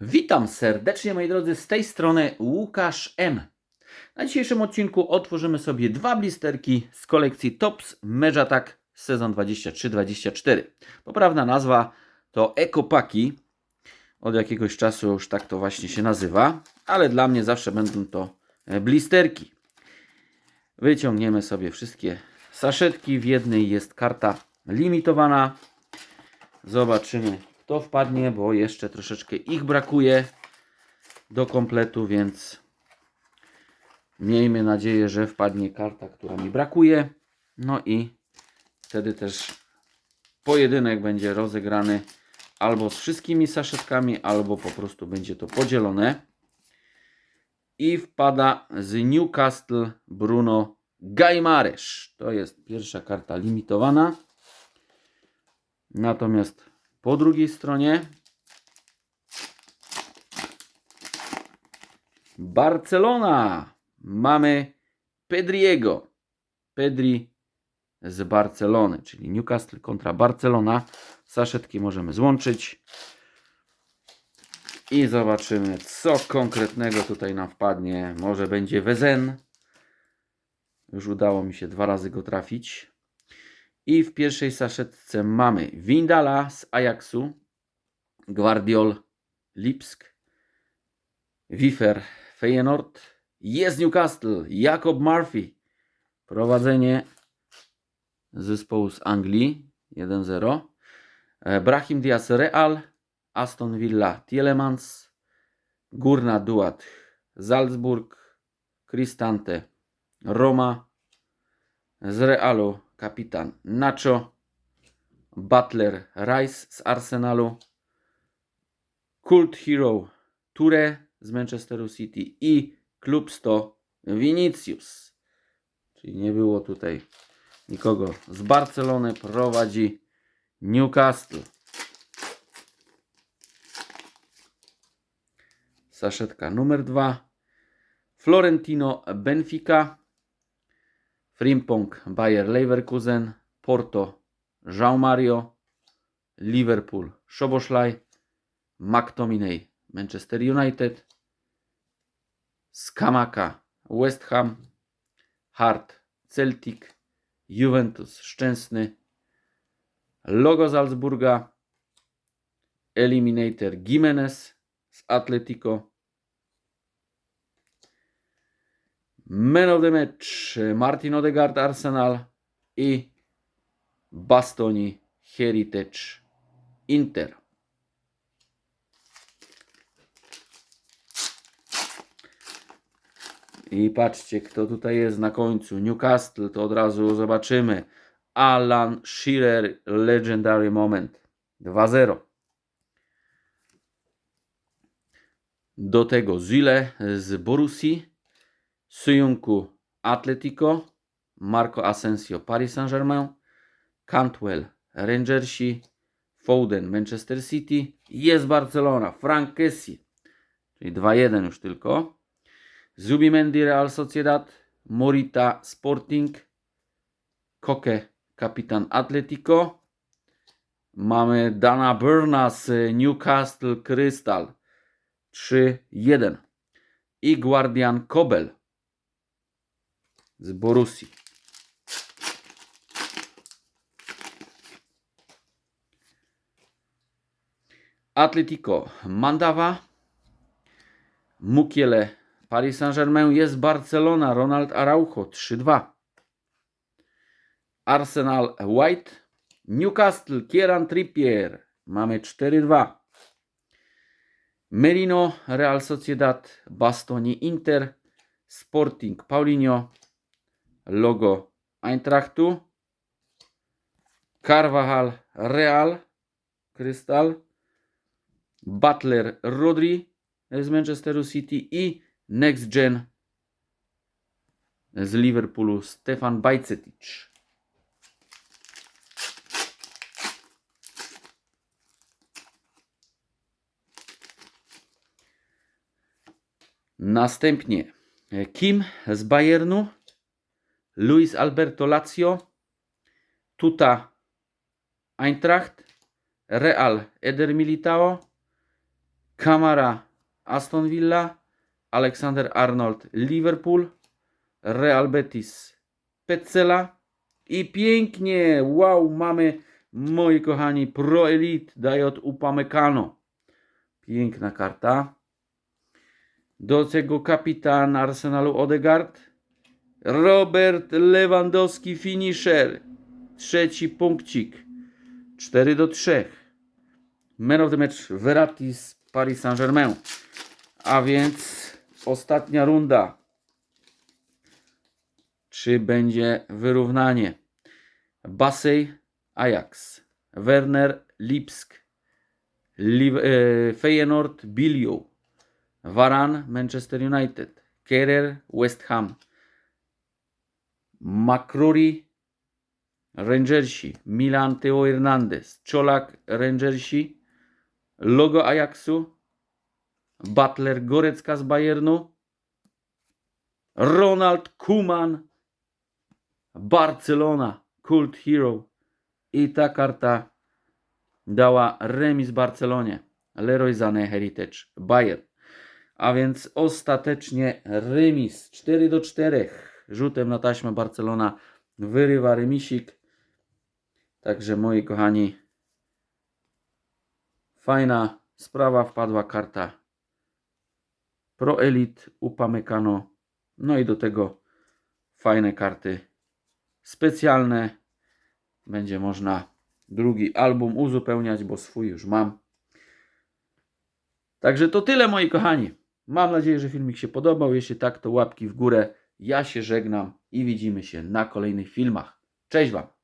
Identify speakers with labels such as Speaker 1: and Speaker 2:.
Speaker 1: Witam serdecznie moi drodzy, z tej strony Łukasz M. Na dzisiejszym odcinku otworzymy sobie dwa blisterki z kolekcji Tops Medge Attack sezon 23-24. Poprawna nazwa to Ekopaki. Od jakiegoś czasu już tak to właśnie się nazywa, ale dla mnie zawsze będą to e, blisterki. Wyciągniemy sobie wszystkie saszetki. W jednej jest karta limitowana. Zobaczymy, kto wpadnie, bo jeszcze troszeczkę ich brakuje do kompletu, więc miejmy nadzieję, że wpadnie karta, która mi brakuje. No i wtedy też pojedynek będzie rozegrany albo z wszystkimi saszetkami, albo po prostu będzie to podzielone. I wpada z Newcastle Bruno Gajmaresz. To jest pierwsza karta limitowana. Natomiast po drugiej stronie Barcelona. Mamy Pedriego. Pedri z Barcelony, czyli Newcastle kontra Barcelona. Saszetki możemy złączyć. I zobaczymy, co konkretnego tutaj nam wpadnie. Może będzie Wezen. Już udało mi się dwa razy go trafić. I w pierwszej saszetce mamy Windala z Ajaxu, Guardiol Lipsk, Wiffer Feyenoord, jest Newcastle, Jacob Murphy. Prowadzenie zespołu z Anglii 1-0. E, Brahim Diaz Real, Aston Villa Tielemans, Górna Duat Salzburg, Cristante Roma, z Realu kapitan Nacho, Butler Rice z Arsenalu, Cult Hero Toure z Manchesteru City i Klub 100 Vinicius. Czyli nie było tutaj nikogo z Barcelony, prowadzi Newcastle. Saszetka numer 2. Florentino Benfica. Frimpong Bayer Leverkusen, Porto João Mario, Liverpool Szoboszlaj, McTominay Manchester United, Skamaka West Ham, Hart Celtic, Juventus Szczęsny, Logo Salzburga, Eliminator Gimenez z Atletico, Man of the Match Martin Odegaard Arsenal i Bastoni Heritage Inter. I patrzcie, kto tutaj jest na końcu. Newcastle, to od razu zobaczymy. Alan Shearer, Legendary Moment. 2-0. Do tego Zile z Borussii. Suyunku Atletico, Marco Asensio Paris Saint-Germain, Cantwell Rangersi, Foden Manchester City, jest Barcelona, Frank Kessie, czyli 2-1 już tylko, Zubimendi Real Sociedad, Morita Sporting, Koke kapitan Atletico, mamy Dana Burna z Newcastle Crystal 3-1 i Guardian Kobel z Borussii. Atletico Mandawa, Mukiele Paris Saint-Germain jest Barcelona, Ronald Araujo 3-2. Arsenal White, Newcastle Kieran Trippier mamy 4-2. Merino Real Sociedad, Bastoni Inter, Sporting Paulinho, logo Eintrachtu, Carvajal Real, Krystal, Butler Rodri z Manchesteru City i Next Gen z Liverpoolu Stefan Bajcetic. Następnie Kim z Bayernu, Luis Alberto Lazio, Tuta Eintracht, Real Eder Militao, Kamara Aston Villa, Alexander Arnold Liverpool, Real Betis Petzela i pięknie, wow, mamy moi kochani Pro Elite Dajot Upamecano. Piękna karta. Do tego kapitan Arsenalu Odegaard, Robert Lewandowski finisher. Trzeci punkcik. 4 do 3. Man of the match Verratti z Paris Saint-Germain. A więc ostatnia runda. Czy będzie wyrównanie? Basej Ajax, Werner Lipsk, Liv e, Feyenoord Bilio, Varan Manchester United, Kerer West Ham, McCrory Rangersi, Milan Teo Hernandez, Czolak Rangersi, logo Ajaxu, Butler Gorecka z Bayernu, Ronald Kuman, Barcelona, Cult Hero i ta karta dała remis Barcelonie, Leroy Sané Heritage, Bayern. A więc ostatecznie remis 4 do 4. Rzutem na taśmę Barcelona wyrywa remisik. Także moi kochani, fajna sprawa wpadła karta Pro Elite Upamecano. No i do tego fajne karty specjalne. Będzie można drugi album uzupełniać, bo swój już mam. Także to tyle moi kochani. Mam nadzieję, że filmik się podobał. Jeśli tak, to łapki w górę. Ja się żegnam i widzimy się na kolejnych filmach. Cześć Wam!